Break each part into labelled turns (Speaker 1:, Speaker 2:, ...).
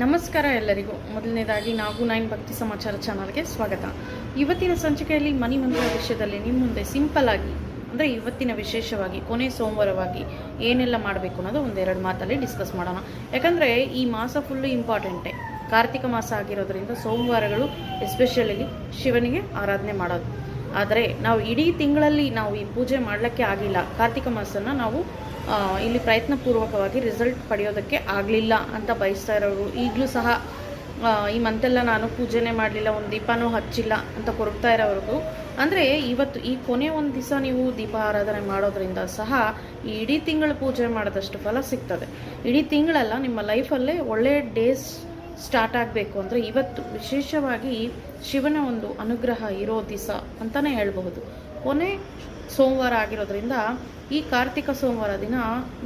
Speaker 1: ನಮಸ್ಕಾರ ಎಲ್ಲರಿಗೂ. ಮೊದಲನೇದಾಗಿ ನಾವು ನೈನ್ ಭಕ್ತಿ ಸಮಾಚಾರ ಚಾನಲ್ಗೆ ಸ್ವಾಗತ. ಇವತ್ತಿನ ಸಂಚಿಕೆಯಲ್ಲಿ ಮನಿ ಮಂದಿರ ವಿಷಯದಲ್ಲಿ ನಿಮ್ಮ ಮುಂದೆ ಸಿಂಪಲ್ ಆಗಿ, ಅಂದರೆ ಇವತ್ತಿನ ವಿಶೇಷವಾಗಿ, ಕೊನೆ ಸೋಮವಾರವಾಗಿ ಏನೆಲ್ಲ ಮಾಡಬೇಕು ಅನ್ನೋದು ಒಂದೆರಡು ಮಾತಲ್ಲಿ ಡಿಸ್ಕಸ್ ಮಾಡೋಣ. ಯಾಕಂದರೆ ಈ ಮಾಸ ಫುಲ್ಲು ಇಂಪಾರ್ಟೆಂಟೇ ಕಾರ್ತಿಕ ಮಾಸ ಆಗಿರೋದ್ರಿಂದ ಸೋಮವಾರಗಳು ಎಸ್ಪೆಷಲಿ ಶಿವನಿಗೆ ಆರಾಧನೆ ಮಾಡೋದು. ಆದರೆ ನಾವು ಇಡೀ ತಿಂಗಳಲ್ಲಿ ನಾವು ಈ ಪೂಜೆ ಮಾಡಲಿಕ್ಕೆ ಆಗಿಲ್ಲ. ಕಾರ್ತಿಕ ಮಾಸನ ನಾವು ಇಲ್ಲಿ ಪ್ರಯತ್ನಪೂರ್ವಕವಾಗಿ ರಿಸಲ್ಟ್ ಪಡೆಯೋದಕ್ಕೆ ಆಗಲಿಲ್ಲ ಅಂತ ಬಯಸ್ತಾ ಇರೋರು. ಈಗಲೂ ಸಹ ಈ ಮಂತೆಲ್ಲ ನಾನು ಪೂಜೆನೇ ಮಾಡಲಿಲ್ಲ, ಒಂದು ದೀಪನೂ ಹಚ್ಚಿಲ್ಲ ಅಂತ ಕೊರಗ್ತಾ ಇರೋವ್ರಿಗೂ. ಅಂದರೆ ಇವತ್ತು ಈ ಕೊನೆ ಒಂದು ದಿವಸ ನೀವು ದೀಪ ಆರಾಧನೆ ಮಾಡೋದ್ರಿಂದ ಸಹ ಈ ಇಡೀ ತಿಂಗಳು ಪೂಜೆ ಮಾಡಿದಷ್ಟು ಫಲ ಸಿಗ್ತದೆ. ಇಡೀ ತಿಂಗಳಲ್ಲ ನಿಮ್ಮ ಲೈಫಲ್ಲೇ ಒಳ್ಳೆಯ ಡೇಸ್ ಸ್ಟಾರ್ಟ್ ಆಗಬೇಕು ಅಂದರೆ ಇವತ್ತು ವಿಶೇಷವಾಗಿ ಶಿವನ ಒಂದು ಅನುಗ್ರಹ ಇರೋ ದಿವಸ ಅಂತಲೇ ಹೇಳಬಹುದು. ಕೊನೆ ಸೋಮವಾರ ಆಗಿರೋದ್ರಿಂದ ಈ ಕಾರ್ತಿಕ ಸೋಮವಾರ ದಿನ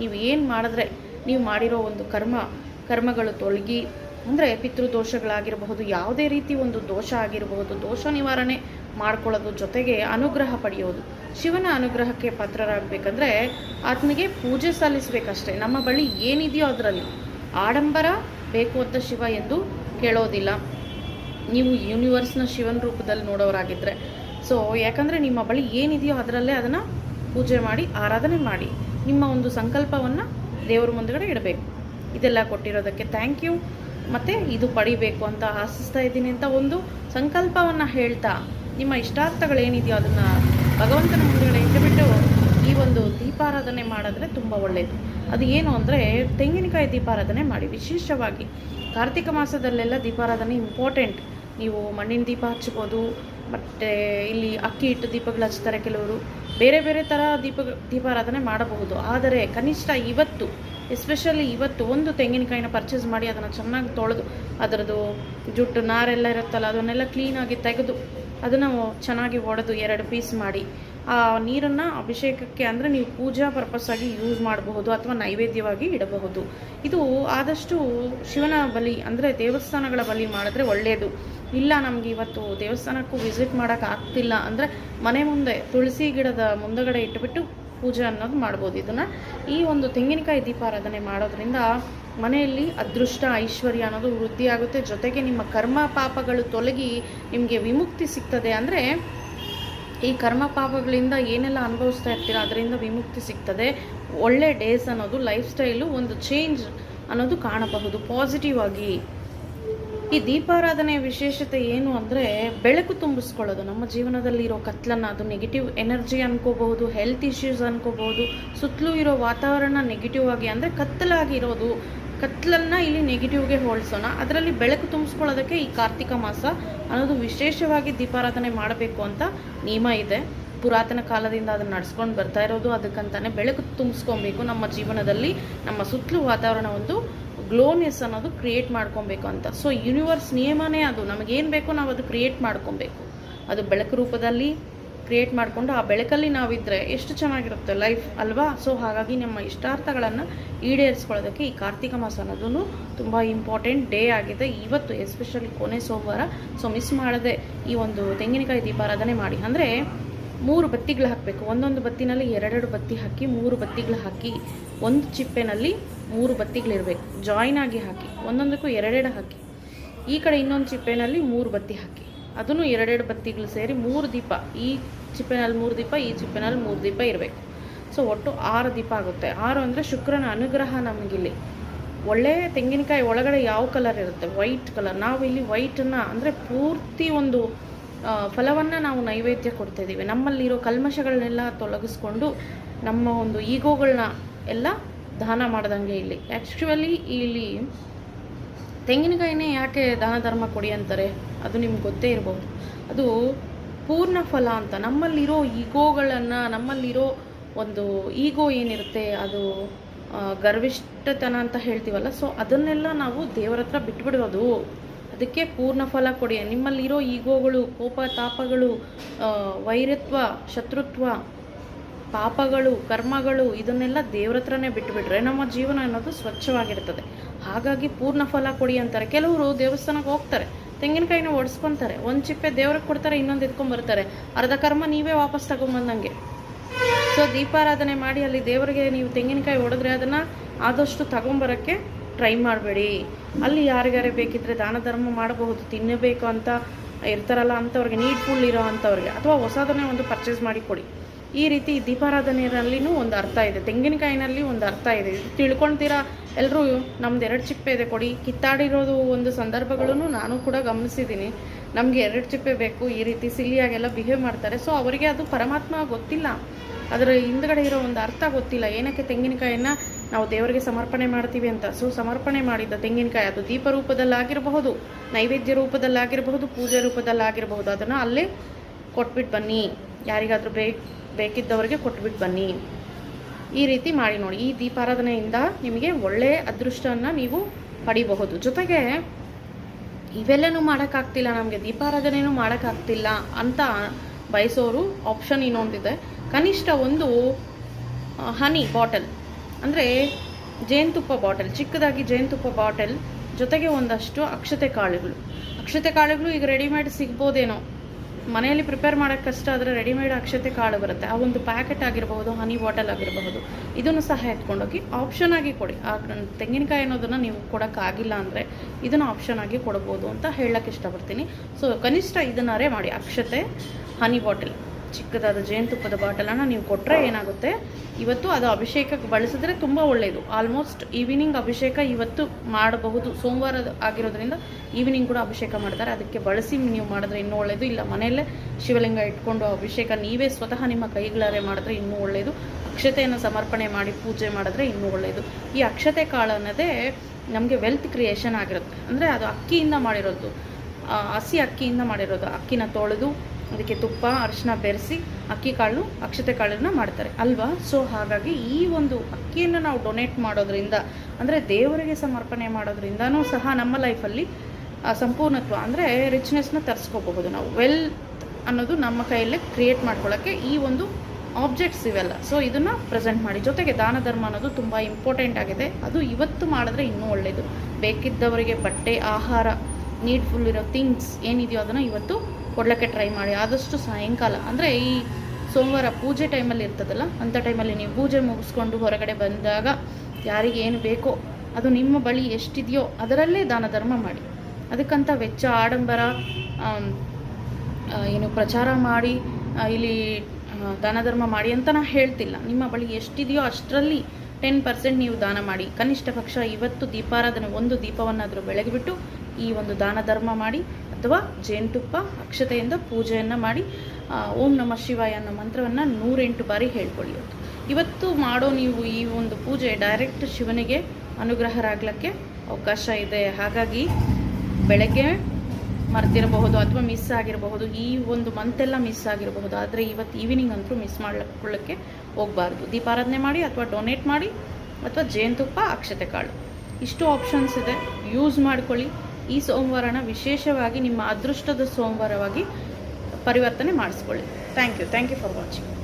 Speaker 1: ನೀವು ಏನು ಮಾಡಿದ್ರೆ ನೀವು ಮಾಡಿರೋ ಒಂದು ಕರ್ಮ, ಕರ್ಮಗಳು ತೊಲಗಿ, ಅಂದರೆ ಪಿತೃದೋಷಗಳಾಗಿರಬಹುದು, ಯಾವುದೇ ರೀತಿ ಒಂದು ದೋಷ ಆಗಿರಬಹುದು, ದೋಷ ನಿವಾರಣೆ ಮಾಡ್ಕೊಳ್ಳೋದು ಜೊತೆಗೆ ಅನುಗ್ರಹ ಪಡೆಯೋದು. ಶಿವನ ಅನುಗ್ರಹಕ್ಕೆ ಪಾತ್ರರಾಗಬೇಕಂದ್ರೆ ಆತನಿಗೆ ಪೂಜೆ ಸಲ್ಲಿಸಬೇಕಷ್ಟೇ. ನಮ್ಮ ಬಳಿ ಏನಿದೆಯೋ ಅದರಲ್ಲಿ ಆಡಂಬರ ಬೇಕು ಅಂತ ಶಿವ ಎಂದು ಕೇಳೋದಿಲ್ಲ. ನೀವು ಯೂನಿವರ್ಸ್ನ ಶಿವನ ರೂಪದಲ್ಲಿ ನೋಡೋರಾಗಿದ್ದರೆ ಸೊ ಯಾಕಂದರೆ ನಿಮ್ಮ ಬಳಿ ಏನಿದೆಯೋ ಅದರಲ್ಲೇ ಅದನ್ನು ಪೂಜೆ ಮಾಡಿ, ಆರಾಧನೆ ಮಾಡಿ ನಿಮ್ಮ ಒಂದು ಸಂಕಲ್ಪವನ್ನು ದೇವರ ಮುಂದುಗಡೆ ಇಡಬೇಕು. ಇದೆಲ್ಲ ಕೊಟ್ಟಿರೋದಕ್ಕೆ ಥ್ಯಾಂಕ್ ಯು ಮತ್ತು ಇದು ಪಡಿಬೇಕು ಅಂತ ಆಸಿಸ್ತಾ ಇದ್ದೀನಿ ಅಂತ ಒಂದು ಸಂಕಲ್ಪವನ್ನು ಹೇಳ್ತಾ ನಿಮ್ಮ ಇಷ್ಟಾರ್ಥಗಳೇನಿದೆಯೋ ಅದನ್ನು ಭಗವಂತನ ಮುಂದುಗಡೆ ಇಟ್ಟುಬಿಟ್ಟು ಈ ಒಂದು ದೀಪಾರಾಧನೆ ಮಾಡಿದ್ರೆ ತುಂಬ ಒಳ್ಳೆಯದು ಅದು ಏನು ಅಂದರೆ ತೆಂಗಿನಕಾಯಿ ದೀಪಾರಾಧನೆ ಮಾಡಿ. ವಿಶೇಷವಾಗಿ ಕಾರ್ತಿಕ ಮಾಸದಲ್ಲೆಲ್ಲ ದೀಪಾರಾಧನೆ ಇಂಪಾರ್ಟೆಂಟ್ ನೀವು ಮಣ್ಣಿನ ದೀಪ ಹಚ್ಬೋದು ಮತ್ತು ಇಲ್ಲಿ ಅಕ್ಕಿ ಇಟ್ಟು ದೀಪಗಳು ಹಚ್ತಾರೆ ಕೆಲವರು. ಬೇರೆ ಬೇರೆ ಥರ ದೀಪ, ದೀಪಾರಾಧನೆ ಮಾಡಬಹುದು. ಆದರೆ ಕನಿಷ್ಠ ಇವತ್ತು ಎಸ್ಪೆಷಲಿ ಇವತ್ತು ಒಂದು ತೆಂಗಿನಕಾಯಿನ ಪರ್ಚೇಸ್ ಮಾಡಿ ಅದನ್ನು ಚೆನ್ನಾಗಿ ತೊಳೆದು, ಅದರದ್ದು ಜುಟ್ಟು, ನಾರೆಲ್ಲ ಇರುತ್ತಲ್ಲ, ಅದನ್ನೆಲ್ಲ ಕ್ಲೀನಾಗಿ ತೆಗೆದು, ಅದನ್ನು ಚೆನ್ನಾಗಿ ಒಡೆದು ಎರಡು ಪೀಸ್ ಮಾಡಿ ನೀರನ್ನು ಅಭಿಷೇಕಕ್ಕೆ ಅಂದರೆ ನೀವು ಪೂಜಾ ಪರ್ಪಸ್ ಆಗಿ ಯೂಸ್ ಮಾಡಬಹುದು ಅಥವಾ ನೈವೇದ್ಯವಾಗಿ ಇಡಬಹುದು. ಇದು ಆದಷ್ಟು ಶಿವನ ಬಲಿ ಅಂದರೆ ದೇವಸ್ಥಾನಗಳ ಬಲಿ ಮಾಡಿದ್ರೆ ಒಳ್ಳೆಯದು ಇಲ್ಲ ನಮಗೆ ಇವತ್ತು ದೇವಸ್ಥಾನಕ್ಕೂ ವಿಸಿಟ್ ಮಾಡೋಕೆ ಆಗ್ತಿಲ್ಲ ಅಂದರೆ ಮನೆ ಮುಂದೆ ತುಳಸಿ ಗಿಡದ ಮುಂದಗಡೆ ಇಟ್ಟುಬಿಟ್ಟು ಪೂಜೆ ಅನ್ನೋದು ಮಾಡ್ಬೋದು. ಇದನ್ನು ಈ ಒಂದು ತೆಂಗಿನಕಾಯಿ ದೀಪಾರಾಧನೆ ಮಾಡೋದ್ರಿಂದ ಮನೆಯಲ್ಲಿ ಅದೃಷ್ಟ, ಐಶ್ವರ್ಯ ಅನ್ನೋದು ವೃದ್ಧಿಯಾಗುತ್ತೆ. ಜೊತೆಗೆ ನಿಮ್ಮ ಕರ್ಮ ಪಾಪಗಳು ತೊಲಗಿ ನಿಮಗೆ ವಿಮುಕ್ತಿ ಸಿಗ್ತದೆ ಅಂದರೆ ಈ ಕರ್ಮ ಪಾಪಗಳಿಂದ ಏನೆಲ್ಲ ಅನುಭವಿಸ್ತಾ ಇರ್ತೀರ ಅದರಿಂದ ವಿಮುಕ್ತಿ ಸಿಗ್ತದೆ. ಒಳ್ಳೆ ಡೇಸ್ ಅನ್ನೋದು ಲೈಫ್ ಸ್ಟೈಲು ಒಂದು ಚೇಂಜ್ ಅನ್ನೋದು ಕಾಣಬಹುದು. ಪಾಸಿಟಿವ್ ಆಗಿ. ಈ ದೀಪಾರಾಧನೆಯ ವಿಶೇಷತೆ ಏನು ಅಂದರೆ ಬೆಳಕು ತುಂಬಿಸ್ಕೊಳ್ಳೋದು. ನಮ್ಮ ಜೀವನದಲ್ಲಿ ಇರೋ ಕತ್ಲನ್ನು, ಅದು ನೆಗೆಟಿವ್ ಎನರ್ಜಿ ಅನ್ಕೋಬಹುದು ಹೆಲ್ತ್ ಇಶ್ಯೂಸ್ ಅನ್ಕೋಬಹುದು, ಸುತ್ತಲೂ ಇರೋ ವಾತಾವರಣ ನೆಗೆಟಿವ್ ಆಗಿ ಅಂದರೆ ಕತ್ತಲಾಗಿರೋದು ಕತ್ಲನ್ನು ಇಲ್ಲಿ ನೆಗೆಟಿವ್ಗೆ ಹೋಲಿಸೋಣ. ಅದರಲ್ಲಿ ಬೆಳಕು ತುಂಬಿಸ್ಕೊಳ್ಳೋದಕ್ಕೆ ಈ ಕಾರ್ತಿಕ ಮಾಸ ಅನ್ನೋದು ವಿಶೇಷವಾಗಿ ದೀಪಾರಾಧನೆ ಮಾಡಬೇಕು ಅಂತ ನಿಯಮ ಇದೆ. ಪುರಾತನ ಕಾಲದಿಂದ ಅದನ್ನು ನಡ್ಸ್ಕೊಂಡು ಬರ್ತಾ ಇರೋದು ಅದಕ್ಕಂತಾನೆ ಬೆಳಕು ತುಂಬಿಸ್ಕೊಬೇಕು ನಮ್ಮ ಜೀವನದಲ್ಲಿ, ನಮ್ಮ ಸುತ್ತಲೂ ವಾತಾವರಣ ಒಂದು ಗ್ಲೋನೆಸ್ ಅನ್ನೋದು ಕ್ರಿಯೇಟ್ ಮಾಡ್ಕೊಬೇಕು ಅಂತ. ಸೊ ಯೂನಿವರ್ಸ್ ನಿಯಮನೇ ಅದು. ನಮಗೇನು ಬೇಕೋ ನಾವು ಅದು ಕ್ರಿಯೇಟ್ ಮಾಡ್ಕೊಬೇಕು. ಅದು ಬೆಳಕು ರೂಪದಲ್ಲಿ ಕ್ರಿಯೇಟ್ ಮಾಡಿಕೊಂಡು ಆ ಬೆಳಕಲ್ಲಿ ನಾವಿದ್ದರೆ ಎಷ್ಟು ಚೆನ್ನಾಗಿರುತ್ತೆ ಲೈಫ್ ಅಲ್ವಾ? ಸೊ ಹಾಗಾಗಿ ನಮ್ಮ ಇಷ್ಟಾರ್ಥಗಳನ್ನು ಈಡೇರಿಸ್ಕೊಳ್ಳೋದಕ್ಕೆ ಈ ಕಾರ್ತಿಕ ಮಾಸ ಅನ್ನೋದು ತುಂಬ ಇಂಪಾರ್ಟೆಂಟ್ ಡೇ ಆಗಿದೆ. ಇವತ್ತು ಎಸ್ಪೆಷಲಿ ಕೊನೆ ಸೋಮವಾರ. ಸೊ ಮಿಸ್ ಮಾಡದೆ ಈ ಒಂದು ತೆಂಗಿನಕಾಯಿ ದೀಪಾರಾಧನೆ ಮಾಡಿ. ಅಂದರೆ ಮೂರು ಬತ್ತಿಗಳು ಹಾಕಬೇಕು. ಒಂದೊಂದು ಬತ್ತಿನಲ್ಲಿ ಎರಡೆರಡು ಬತ್ತಿ ಹಾಕಿ, ಮೂರು ಬತ್ತಿಗಳು ಹಾಕಿ, ಒಂದು ಚಿಪ್ಪೆನಲ್ಲಿ ಮೂರು ಬತ್ತಿಗಳಿರಬೇಕು ಜಾಯಿನ್ ಆಗಿ ಹಾಕಿ, ಒಂದೊಂದಕ್ಕೂ ಎರಡೆರಡು ಹಾಕಿ. ಈ ಕಡೆ ಇನ್ನೊಂದು ಚಿಪ್ಪೆನಲ್ಲಿ ಮೂರು ಬತ್ತಿ ಹಾಕಿ. ಅದನ್ನು ಎರಡೆರಡು ಬತ್ತಿಗಳು ಸೇರಿ ಮೂರು ದೀಪ. ಈ ಚಿಪ್ಪೆನಲ್ಲಿ ಮೂರು ದೀಪ, ಈ ಚಿಪ್ಪೆನಲ್ಲಿ ಮೂರು ದೀಪ ಇರಬೇಕು. ಸೊ ಒಟ್ಟು ಆರು ದೀಪ ಆಗುತ್ತೆ. ಆರು ಅಂದರೆ ಶುಕ್ರನ ಅನುಗ್ರಹ ನಮಗಿಲ್ಲಿ. ಒಳ್ಳೆ ತೆಂಗಿನಕಾಯಿ ಒಳಗಡೆ ಯಾವ ಕಲರ್ ಇರುತ್ತೆ? ವೈಟ್ ಕಲರ್ ನಾವು ಇಲ್ಲಿ ವೈಟನ್ನು ಅಂದರೆ ಪೂರ್ತಿ ಒಂದು ಫಲವನ್ನು ನಾವು ನೈವೇದ್ಯ ಕೊಡ್ತಾಯಿದ್ದೀವಿ ನಮ್ಮಲ್ಲಿರೋ ಕಲ್ಮಶಗಳನ್ನೆಲ್ಲ ತೊಲಗಿಸ್ಕೊಂಡು ನಮ್ಮ ಒಂದು ಈಗೋಗಳನ್ನ ಎಲ್ಲ ದಾನ ಮಾಡ್ದಂಗೆ ಇಲ್ಲಿ. ಆ್ಯಕ್ಚುಲಿ ಇಲ್ಲಿ ತೆಂಗಿನಕಾಯಿನೇ ಯಾಕೆ ದಾನ ಧರ್ಮ ಕೊಡಿ ಅಂತಾರೆ? ಅದು ನಿಮ್ಗೆ ಗೊತ್ತೇ ಇರಬಹುದು ಅದು ಪೂರ್ಣ ಫಲ ಅಂತ. ನಮ್ಮಲ್ಲಿರೋ ಈಗೋಗಳನ್ನು, ನಮ್ಮಲ್ಲಿರೋ ಒಂದು ಈಗೋ ಏನಿರುತ್ತೆ, ಅದು ಗರ್ವಿಷ್ಠತನ ಅಂತ ಹೇಳ್ತೀವಲ್ಲ, ಸೊ ಅದನ್ನೆಲ್ಲ ನಾವು ದೇವರ ಹತ್ರ ಬಿಟ್ಬಿಡೋದು. ಅದಕ್ಕೆ ಪೂರ್ಣ ಫಲ ಕೊಡಿ. ನಿಮ್ಮಲ್ಲಿರೋ ಈಗೋಗಳು, ಕೋಪ, ತಾಪಗಳು ವೈರತ್ವ, ಶತ್ರುತ್ವ, ಪಾಪಗಳು, ಕರ್ಮಗಳು, ಇದನ್ನೆಲ್ಲ ದೇವ್ರ ಹತ್ರನೇ ಬಿಟ್ಟುಬಿಟ್ರೆ ನಮ್ಮ ಜೀವನ ಅನ್ನೋದು ಸ್ವಚ್ಛವಾಗಿರ್ತದೆ. ಹಾಗಾಗಿ ಪೂರ್ಣ ಫಲ ಕೊಡಿ ಅಂತಾರೆ. ಕೆಲವರು ದೇವಸ್ಥಾನಕ್ಕೆ ಹೋಗ್ತಾರೆ. ತೆಂಗಿನಕಾಯಿನ ಒಡಿಸ್ಕೊತಾರೆ. ಒಂದು ಚಿಪ್ಪೆ ದೇವ್ರಿಗೆ ಕೊಡ್ತಾರೆ, ಇನ್ನೊಂದು ಇದ್ಕೊಂಬರ್ತಾರೆ ಬರ್ತಾರೆ. ಅರ್ಧ ಕರ್ಮ ನೀವೇ ವಾಪಸ್ ತಗೊಂಬಂದಂಗೆ. ಸೊ ದೀಪಾರಾಧನೆ ಮಾಡಿ ಅಲ್ಲಿ ದೇವರಿಗೆ ನೀವು ತೆಂಗಿನಕಾಯಿ ಹೊಡೆದ್ರೆ ಅದನ್ನು ಆದಷ್ಟು ತಗೊಂಬರೋಕ್ಕೆ ಟ್ರೈ ಮಾಡಬೇಡಿ. ಅಲ್ಲಿ ಯಾರಿಗಾರೆ ಬೇಕಿದ್ರೆ ದಾನ ಧರ್ಮ ಮಾಡಬಹುದು, ತಿನ್ನಬೇಕು ಅಂತ ಇರ್ತಾರಲ್ಲ ಅಂಥವ್ರಿಗೆ ನೀಡ್ಫುಲ್ ಇರೋ ಅಂಥವ್ರಿಗೆ ಅಥವಾ ಹೊಸದನ್ನೇ ಒಂದು ಪರ್ಚೇಸ್ ಮಾಡಿ ಕೊಡಿ. ಈ ರೀತಿ ದೀಪಾರಾಧನೆಯಲ್ಲಿನೂ ಒಂದು ಅರ್ಥ ಇದೆ. ತೆಂಗಿನಕಾಯಿನಲ್ಲಿ ಒಂದು ಅರ್ಥ ಇದು. ತಿಳ್ಕೊಳ್ತೀರಾ ಎಲ್ಲರೂ ನಮ್ದು ಎರಡು ಚಿಪ್ಪೆ ಇದೆ ಕೊಡಿ. ಕಿತ್ತಾಡಿರೋದು ಒಂದು ಸಂದರ್ಭಗಳನ್ನು ನಾನು ಕೂಡ ಗಮನಿಸಿದ್ದೀನಿ. ನಮಗೆ ಎರಡು ಚಿಪ್ಪೆ ಬೇಕು. ಈ ರೀತಿ ಸಿಲಿಯಾಗೆಲ್ಲ ಬಿಹೇವ್ ಮಾಡ್ತಾರೆ. ಸೊ ಅವರಿಗೆ ಅದು ಪರಮಾತ್ಮ ಗೊತ್ತಿಲ್ಲ. ಅದರ ಹಿಂದ್ಗಡೆ ಇರೋ ಒಂದು ಅರ್ಥ ಗೊತ್ತಿಲ್ಲ. ಏನಕ್ಕೆ ತೆಂಗಿನಕಾಯಿನ ನಾವು ದೇವರಿಗೆ ಸಮರ್ಪಣೆ ಮಾಡ್ತೀವಿ ಅಂತ? ಸೊ ಸಮರ್ಪಣೆ ಮಾಡಿದ್ದ ತೆಂಗಿನಕಾಯಿ ಅದು ದೀಪ ರೂಪದಲ್ಲಾಗಿರಬಹುದು, ನೈವೇದ್ಯ ರೂಪದಲ್ಲಾಗಿರಬಹುದು, ಪೂಜೆ ರೂಪದಲ್ಲಾಗಿರಬಹುದು. ಅದನ್ನು ಅಲ್ಲೇ ಕೊಟ್ಬಿಟ್ಟು ಬನ್ನಿ. ಯಾರಿಗಾದರೂ ಬೇಕು, ಬೇಕಿದ್ದವರಿಗೆ ಕೊಟ್ಬಿಟ್ಟು ಬನ್ನಿ. ಈ ರೀತಿ ಮಾಡಿ ನೋಡಿ. ಈ ದೀಪಾರಾಧನೆಯಿಂದ ನಿಮಗೆ ಒಳ್ಳೆಯ ಅದೃಷ್ಟವನ್ನು ನೀವು ಪಡಿಬಹುದು. ಜೊತೆಗೆ ಇವೆಲ್ಲನೂ ಮಾಡೋಕ್ಕಾಗ್ತಿಲ್ಲ ನಮಗೆ ದೀಪಾರಾಧನೆಯೂ ಮಾಡೋಕ್ಕಾಗ್ತಿಲ್ಲ ಅಂತ ಬಯಸೋರು ಆಪ್ಷನ್ ಇನ್ನೊಂದಿದೆ. ಕನಿಷ್ಠ ಒಂದು ಹನಿ ಬಾಟಲ್ ಅಂದರೆ ಜೇನುತುಪ್ಪ ಬಾಟಲ್ ಚಿಕ್ಕದಾಗಿ ಜೇನುತುಪ್ಪ ಬಾಟಲ್ ಜೊತೆಗೆ ಒಂದಷ್ಟು ಅಕ್ಷತೆ ಕಾಳುಗಳು. ಅಕ್ಷತೆ ಕಾಳುಗಳು ಈಗ ರೆಡಿಮೇಡ್ ಸಿಗ್ಬೋದೇನೋ. ಮನೆಯಲ್ಲಿ ಪ್ರಿಪೇರ್ ಮಾಡೋಕ್ಕೆ ಕಷ್ಟ ಆದರೆ ರೆಡಿಮೇಡ್ ಅಕ್ಷತೆ ಕಾಳು ಬರುತ್ತೆ. ಆ ಒಂದು ಪ್ಯಾಕೆಟ್ ಆಗಿರಬಹುದು ಹನಿ ಬಾಟಲ್ ಆಗಿರಬಹುದು, ಇದನ್ನು ಸಹ ಎತ್ಕೊಂಡೋಗಿ ಆಪ್ಷನ್ ಆಗಿ ಕೊಡಿ. ಆ ತೆಂಗಿನಕಾಯಿ ಅನ್ನೋದನ್ನು ನೀವು ಕೊಡೋಕ್ಕಾಗಿಲ್ಲ ಅಂದರೆ ಇದನ್ನು ಆಪ್ಷನ್ ಆಗಿ ಕೊಡ್ಬೋದು ಅಂತ ಹೇಳಕ್ಕೆ ಇಷ್ಟಪಡ್ತೀನಿ. ಸೊ ಕನಿಷ್ಠ ಇದನ್ನಾರೇ ಮಾಡಿ, ಅಕ್ಷತೆ ಹನಿ ಬಾಟಲ್ ಚಿಕ್ಕದಾದ ಜೇನುತುಪ್ಪದ ಬಾಟಲನ್ನು ನೀವು ಕೊಟ್ಟರೆ ಏನಾಗುತ್ತೆ? ಇವತ್ತು ಅದು ಅಭಿಷೇಕಕ್ಕೆ ಬಳಸಿದ್ರೆ ತುಂಬ ಒಳ್ಳೆಯದು ಆಲ್ಮೋಸ್ಟ್ ಈವ್ನಿಂಗ್ ಅಭಿಷೇಕ ಇವತ್ತು ಮಾಡಬಹುದು. ಸೋಮವಾರ ಆಗಿರೋದ್ರಿಂದ ಈವ್ನಿಂಗ್ ಕೂಡ ಅಭಿಷೇಕ ಮಾಡ್ತಾರೆ. ಅದಕ್ಕೆ ಬಳಸಿ ನೀವು ಮಾಡಿದ್ರೆ ಇನ್ನೂ ಒಳ್ಳೆಯದು ಇಲ್ಲ, ಮನೆಯಲ್ಲೇ ಶಿವಲಿಂಗ ಇಟ್ಕೊಂಡು ಅಭಿಷೇಕ ನೀವೇ ಸ್ವತಃ ನಿಮ್ಮ ಕೈಗಳಾರೆ ಮಾಡಿದ್ರೆ ಇನ್ನೂ ಒಳ್ಳೆಯದು ಅಕ್ಷತೆಯನ್ನು ಸಮರ್ಪಣೆ ಮಾಡಿ ಪೂಜೆ ಮಾಡಿದ್ರೆ ಇನ್ನೂ ಒಳ್ಳೆಯದು ಈ ಅಕ್ಷತೆ ಕಾಳು ಅನ್ನೋದೇ ನಮಗೆ ವೆಲ್ತ್ ಕ್ರಿಯೇಷನ್ ಆಗಿರುತ್ತೆ. ಅಂದರೆ ಅದು ಅಕ್ಕಿಯಿಂದ ಮಾಡಿರೋದು. ಹಸಿ ಅಕ್ಕಿಯಿಂದ ಮಾಡಿರೋದು. ಅಕ್ಕಿನ ತೊಳೆದು ಅದಕ್ಕೆ ತುಪ್ಪ ಅರಿಶಿನ ಬೆರೆಸಿ ಅಕ್ಕಿ ಕಾಳು ಅಕ್ಷತೆ ಕಾಳನ್ನು ಮಾಡ್ತಾರೆ. ಅಲ್ವಾ? ಸೊ ಹಾಗಾಗಿ ಈ ಒಂದು ಅಕ್ಕಿಯನ್ನು ನಾವು ಡೊನೇಟ್ ಮಾಡೋದ್ರಿಂದ, ಅಂದರೆ ದೇವರಿಗೆ ಸಮರ್ಪಣೆ ಮಾಡೋದ್ರಿಂದನೂ ಸಹ ನಮ್ಮ ಲೈಫಲ್ಲಿ ಸಂಪೂರ್ಣತ್ವ, ಅಂದರೆ ರಿಚ್ನೆಸ್ನ ತರಿಸ್ಕೋಬಹುದು ನಾವು. ವೆಲ್ತ್ ಅನ್ನೋದು ನಮ್ಮ ಕೈಯಲ್ಲೇ ಕ್ರಿಯೇಟ್ ಮಾಡ್ಕೊಳ್ಳೋಕ್ಕೆ ಈ ಒಂದು ಆಬ್ಜೆಕ್ಟ್ಸ್ ಇವೆಲ್ಲ. ಸೊ ಇದನ್ನು ಪ್ರೆಸೆಂಟ್ ಮಾಡಿ. ಜೊತೆಗೆ ದಾನ ಧರ್ಮ ಅನ್ನೋದು ತುಂಬ ಇಂಪಾರ್ಟೆಂಟ್ ಆಗಿದೆ. ಅದು ಇವತ್ತು ಮಾಡಿದ್ರೆ ಇನ್ನೂ ಒಳ್ಳೆಯದು ಬೇಕಿದ್ದವರಿಗೆ ಬಟ್ಟೆ, ಆಹಾರ ನೀಡ್ಫುಲ್ ಇರೋ ಥಿಂಗ್ಸ್ ಏನಿದೆಯೋ ಅದನ್ನು ಇವತ್ತು ಕೊಡ್ಲಿಕ್ಕೆ ಟ್ರೈ ಮಾಡಿ. ಆದಷ್ಟು ಸಾಯಂಕಾಲ, ಅಂದರೆ ಈ ಸೋಮವಾರ ಪೂಜೆ ಟೈಮಲ್ಲಿ ಇರ್ತದಲ್ಲ ಅಂಥ ಟೈಮಲ್ಲಿ ನೀವು ಪೂಜೆ ಮುಗಿಸ್ಕೊಂಡು ಹೊರಗಡೆ ಬಂದಾಗ ಯಾರಿಗೆ ಏನು ಬೇಕೋ ಅದು ನಿಮ್ಮ ಬಳಿ ಎಷ್ಟಿದೆಯೋ ಅದರಲ್ಲೇ ದಾನ ಧರ್ಮ ಮಾಡಿ. ಅದಕ್ಕಂತ ವೆಚ್ಚ, ಆಡಂಬರ ಏನು ಪ್ರಚಾರ ಮಾಡಿ ಇಲ್ಲಿ ದಾನ ಧರ್ಮ ಮಾಡಿ ಅಂತ ನಾನು ಹೇಳ್ತಿಲ್ಲ. ನಿಮ್ಮ ಬಳಿ ಎಷ್ಟಿದೆಯೋ ಅಷ್ಟರಲ್ಲಿ ಟೆನ್ ಪರ್ಸೆಂಟ್ ನೀವು ದಾನ ಮಾಡಿ. ಕನಿಷ್ಠ ಪಕ್ಷ ಇವತ್ತು ದೀಪಾರಾಧನೆ, ಒಂದು ದೀಪವನ್ನಾದರೂ ಬೆಳಗಿಬಿಟ್ಟು ಈ ಒಂದು ದಾನ ಧರ್ಮ ಮಾಡಿ. ಅಥವಾ ಜೇನುತುಪ್ಪ ಅಕ್ಷತೆಯಿಂದ ಪೂಜೆಯನ್ನು ಮಾಡಿ ಓಂ ನಮ ಶಿವಾಯ ಅನ್ನೋ ಮಂತ್ರವನ್ನು ನೂರೆಂಟು ಬಾರಿ ಹೇಳ್ಕೊಳ್ಳಿ ಇವತ್ತು ಮಾಡೋ ನೀವು ಈ ಒಂದು ಪೂಜೆ ಡೈರೆಕ್ಟ್ ಶಿವನಿಗೆ ಅನುಗ್ರಹರಾಗ್ಲಿಕ್ಕೆ ಅವಕಾಶ ಇದೆ. ಹಾಗಾಗಿ ಬೆಳಗ್ಗೆ ಮರ್ತಿರಬಹುದು ಅಥವಾ ಮಿಸ್ ಆಗಿರಬಹುದು, ಈ ಒಂದು ಮಂತೆಲ್ಲ ಮಿಸ್ ಆಗಿರಬಹುದು. ಆದರೆ ಇವತ್ತು ಈವ್ನಿಂಗ್ ಅಂತೂ ಮಿಸ್ ಮಾಡ್ಕೊಳ್ಳೋಕ್ಕೆ ಹೋಗಬಾರ್ದು. ದೀಪಾರಾಧನೆ ಮಾಡಿ ಅಥವಾ ಡೊನೇಟ್ ಮಾಡಿ ಅಥವಾ ಜೇನುತುಪ್ಪ, ಅಕ್ಷತೆ ಕಾಳು. ಇಷ್ಟು ಆಪ್ಷನ್ಸ್ ಇದೆ. ಯೂಸ್ ಮಾಡ್ಕೊಳ್ಳಿ. ಈ ಸೋಮವಾರನ ವಿಶೇಷವಾಗಿ ನಿಮ್ಮ ಅದೃಷ್ಟದ ಸೋಮವಾರವಾಗಿ ಪರಿವರ್ತನೆ ಮಾಡಿಸ್ಕೊಳ್ಳಿ. Thank you thank you for watching